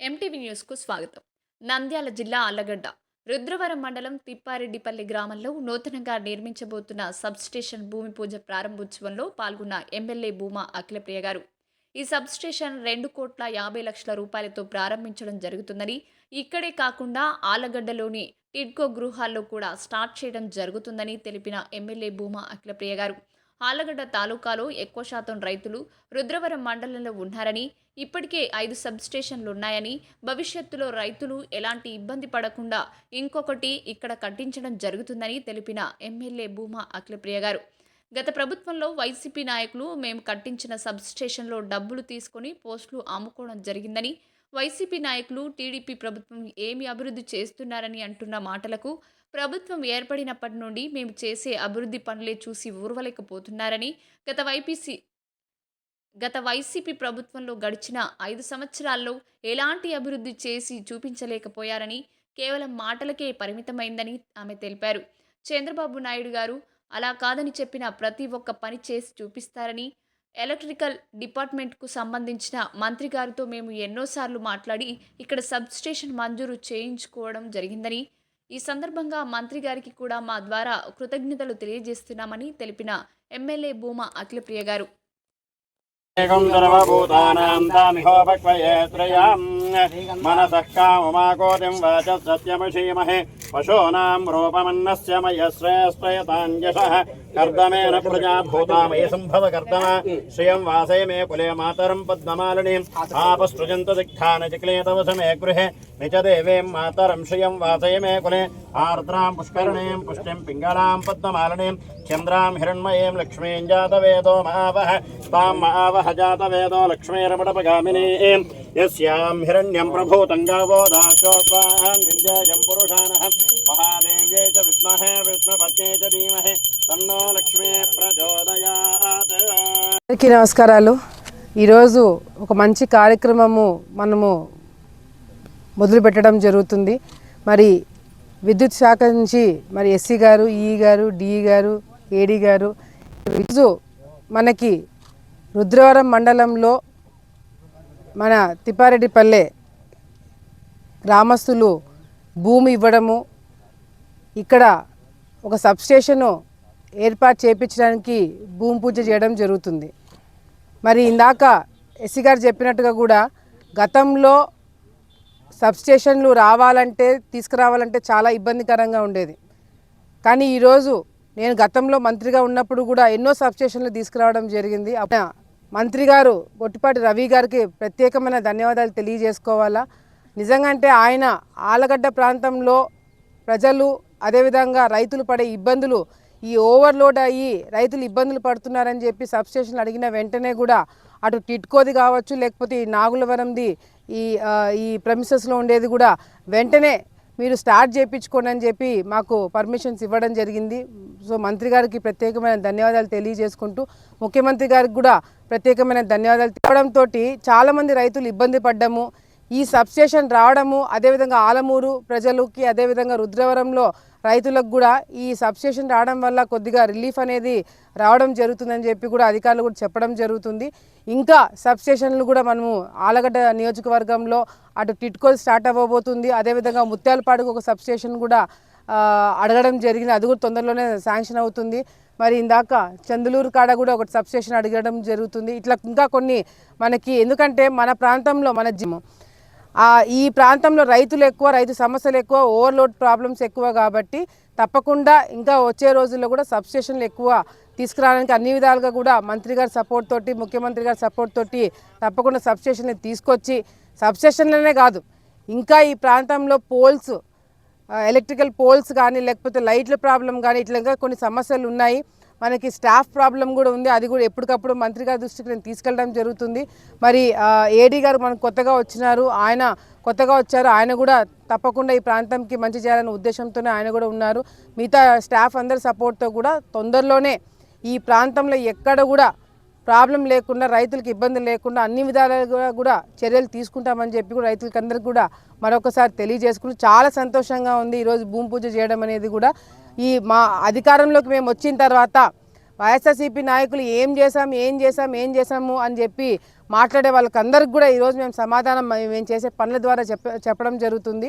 MTV న్యూస్కు స్వాగతం. నంద్యాల జిల్లా అల్లగడ్డ రుద్రవరం మండలం తిప్పారెడ్డిపల్లి గ్రామంలో నూతనంగా నిర్మించబోతున్న సబ్స్టేషన్ భూమి పూజ ప్రారంభోత్సవంలో పాల్గొన్న ఎమ్మెల్యే భూమా అఖిలప్రియ గారు. ఈ సబ్స్టేషన్ రెండు కోట్ల యాభై లక్షల రూపాయలతో ప్రారంభించడం జరుగుతుందని ఇక్కడే కాకుండా ఆలగడ్డలోని టిడ్కో గృహాల్లో కూడా స్టార్ట్ చేయడం జరుగుతుందని తెలిపిన ఎమ్మెల్యే భూమా అఖిలప్రియ గారు. ఆలగడ్డ తాలూకాలో ఎక్కువ శాతం రైతులు రుద్రవరం మండలంలో ఉన్నారని ఇప్పటికే ఐదు సబ్స్టేషన్లు ఉన్నాయని భవిష్యత్తులో రైతులు ఎలాంటి ఇబ్బంది పడకుండా ఇంకొకటి ఇక్కడ కట్టించడం జరుగుతుందని తెలిపిన ఎమ్మెల్యే భూమా అఖిలప్రియ గారు. గత ప్రభుత్వంలో వైసీపీ నాయకులు మేము కట్టించిన సబ్స్టేషన్లో డబ్బులు తీసుకొని పోస్టులు అమ్ముకోవడం జరిగిందని వైసీపీ నాయకులు టీడీపీ ప్రభుత్వం ఏమి అభివృద్ధి చేస్తున్నారని అంటున్న మాటలకు ప్రభుత్వం ఏర్పడినప్పటి నుండి మేము చేసే అభివృద్ధి పనులే చూసి ఊర్వలేకపోతున్నారని గత వైపీసీ గత వైసీపీ ప్రభుత్వంలో గడిచిన ఐదు సంవత్సరాల్లో ఎలాంటి అభివృద్ధి చేసి చూపించలేకపోయారని కేవలం మాటలకే పరిమితమైందని ఆమె తెలిపారు. చంద్రబాబు నాయుడు గారు అలా కాదని చెప్పిన ప్రతి ఒక్క పని చేసి చూపిస్తారని ఎలక్ట్రికల్ డిపార్ట్మెంట్కు సంబంధించిన మంత్రి గారితో మేము ఎన్నోసార్లు మాట్లాడి ఇక్కడ సబ్స్టేషన్ మంజూరు చేయించుకోవడం జరిగిందని ఈ సందర్భంగా మంత్రి గారికి కూడా మా ద్వారా కృతజ్ఞతలు తెలియజేస్తున్నామని తెలిపిన ఎమ్మెల్యే భూమా అఖిలప్రియ గారు. मनसः काममाकोतिं पशूनाम पशूनां रूपमन्नस्य मयश्रेष्ठयताञ्जषः कर्दमेन प्रजा भूता मयि संभव कर्दम। श्रियं वासय मे कुले मातरं पद्ममालिनीं। आपसृजन्तु सिक्खान चिक्लेतव मे गृहे। निच देवीं मातरं श्रियं वासय मे कुले। आर्द्रां पुष्करणीं पुष्टिं पिङ्गलां पद्ममालिनीं। चन्द्रां हिरण्मयीं लक्ष्मीं जातवेदो महावः तां महावः जातवेदो लक्ष्मीरमणपगामिनीम् తాం మహావహ జాతవేదో లక్ష్మీరమణపగామినీం యస్యాం హిరణ్యం ప్రభూతం గావో దాశోద్వాన్ విద్యాయం పురుషానః మహాదేవ్యై చ విద్మహే చ తన్నో లక్ష్మీ ప్రచోదయాత్ అందరికీ నమస్కారాలు. ఈరోజు ఒక మంచి కార్యక్రమము మనము మొదలుపెట్టడం జరుగుతుంది. మరి విద్యుత్ శాఖ నుంచి మరి ఎస్సీ గారు ఈ గారు డిఈ గారు ఏడీ గారు ఈరోజు మనకి రుద్రవరం మండలంలో మన తిప్పారెడ్డిపల్లె గ్రామస్తులు భూమి ఇవ్వడము ఇక్కడ ఒక సబ్స్టేషను ఏర్పాటు చేయించడానికి భూమి పూజ చేయడం జరుగుతుంది. మరి ఇందాక ఎస్సీ గారు చెప్పినట్టుగా కూడా గతంలో సబ్స్టేషన్లు రావాలంటే తీసుకురావాలంటే చాలా ఇబ్బందికరంగా ఉండేది. కానీ ఈరోజు నేను గతంలో మంత్రిగా ఉన్నప్పుడు కూడా ఎన్నో సబ్స్టేషన్లు తీసుకురావడం జరిగింది. అప్పుడు మంత్రి గారు గొట్టిపాటి రవి గారికి ప్రత్యేకమైన ధన్యవాదాలు తెలియజేసుకోవాలా? నిజంగా అంటే ఆయన ఆలగడ్డ ప్రాంతంలో ప్రజలు అదేవిధంగా రైతులు పడే ఇబ్బందులు ఈ ఓవర్లోడ్ అయ్యి రైతులు ఇబ్బందులు పడుతున్నారని చెప్పి సబ్స్టేషన్లు అడిగిన వెంటనే కూడా అటు టిట్కోది కావచ్చు లేకపోతే ఈ నాగులవరంది ఈ ఈ ప్రమిసెస్లో ఉండేది కూడా వెంటనే మీరు స్టార్ట్ చేయించుకోండి అని చెప్పి మాకు పర్మిషన్స్ ఇవ్వడం జరిగింది. సో మంత్రి గారికి ప్రత్యేకమైన ధన్యవాదాలు తెలియజేసుకుంటూ ముఖ్యమంత్రి గారికి కూడా ప్రత్యేకమైన ధన్యవాదాలు తెలపడంతో చాలామంది రైతులు ఇబ్బంది పడ్డము. ఈ సబ్స్టేషన్ రావడము అదేవిధంగా ఆలమూరు ప్రజలకి అదేవిధంగా రుద్రవరంలో రైతులకు కూడా ఈ సబ్స్టేషన్ రావడం వల్ల కొద్దిగా రిలీఫ్ అనేది రావడం జరుగుతుందని చెప్పి కూడా అధికారులు కూడా చెప్పడం జరుగుతుంది. ఇంకా సబ్స్టేషన్లు కూడా మనము ఆలగడ్డ నియోజకవర్గంలో అటు టిట్కోల్ స్టార్ట్ అవ్వబోతుంది. అదేవిధంగా ముత్యాలపాడుకు ఒక సబ్స్టేషన్ కూడా అడగడం జరిగింది. అది కూడా తొందరలోనే శాంక్షన్ అవుతుంది. మరి ఇందాక చందులూరు కాడ కూడా ఒకటి సబ్స్టేషన్ అడగడం జరుగుతుంది. ఇట్లా ఇంకా కొన్ని మనకి ఎందుకంటే మన ప్రాంతంలో మన జిమ్ ఈ ప్రాంతంలో రైతులు ఎక్కువ రైతు సమస్యలు ఎక్కువ ఓవర్లోడ్ ప్రాబ్లమ్స్ ఎక్కువ కాబట్టి తప్పకుండా ఇంకా వచ్చే రోజుల్లో కూడా సబ్స్టేషన్లు ఎక్కువ తీసుకురావడానికి అన్ని విధాలుగా కూడా మంత్రి గారి సపోర్ట్ తోటి ముఖ్యమంత్రి గారి సపోర్ట్ తోటి తప్పకుండా సబ్స్టేషన్ని తీసుకొచ్చి సబ్స్టేషన్లనే కాదు ఇంకా ఈ ప్రాంతంలో పోల్స్ ఎలక్ట్రికల్ పోల్స్ కానీ లేకపోతే లైట్ల ప్రాబ్లం కానీ ఇట్లా ఇంకా కొన్ని సమస్యలు ఉన్నాయి. మనకి స్టాఫ్ ప్రాబ్లం కూడా ఉంది. అది కూడా ఎప్పటికప్పుడు మంత్రి గారి దృష్టికి నేను తీసుకెళ్ళడం జరుగుతుంది. మరి ఏడీ గారు మనకు కొత్తగా వచ్చినారు. ఆయన కొత్తగా వచ్చారు. ఆయన కూడా తప్పకుండా ఈ ప్రాంతంకి మంచి చేయాలనే ఉద్దేశంతోనే ఆయన కూడా ఉన్నారు. మిగతా స్టాఫ్ అందరి సపోర్ట్తో కూడా తొందరలోనే ఈ ప్రాంతంలో ఎక్కడ కూడా ప్రాబ్లం లేకుండా రైతులకు ఇబ్బంది లేకుండా అన్ని విధాలుగా కూడా చర్యలు తీసుకుంటామని చెప్పి కూడా రైతులకి అందరికీ కూడా మరొకసారి తెలియజేసుకుంటూ చాలా సంతోషంగా ఉంది. ఈరోజు భూమి పూజ చేయడం అనేది కూడా ఈ మా అధికారంలోకి మేము వచ్చిన తర్వాత వైఎస్ఆర్సీపీ నాయకులు ఏం చేశాం ఏం చేశాం ఏం చేశాము అని చెప్పి మాట్లాడే వాళ్ళకి అందరికి కూడా ఈరోజు మేము సమాధానం మేము చేసే పనుల ద్వారా చెప్ప చెప్పడం జరుగుతుంది.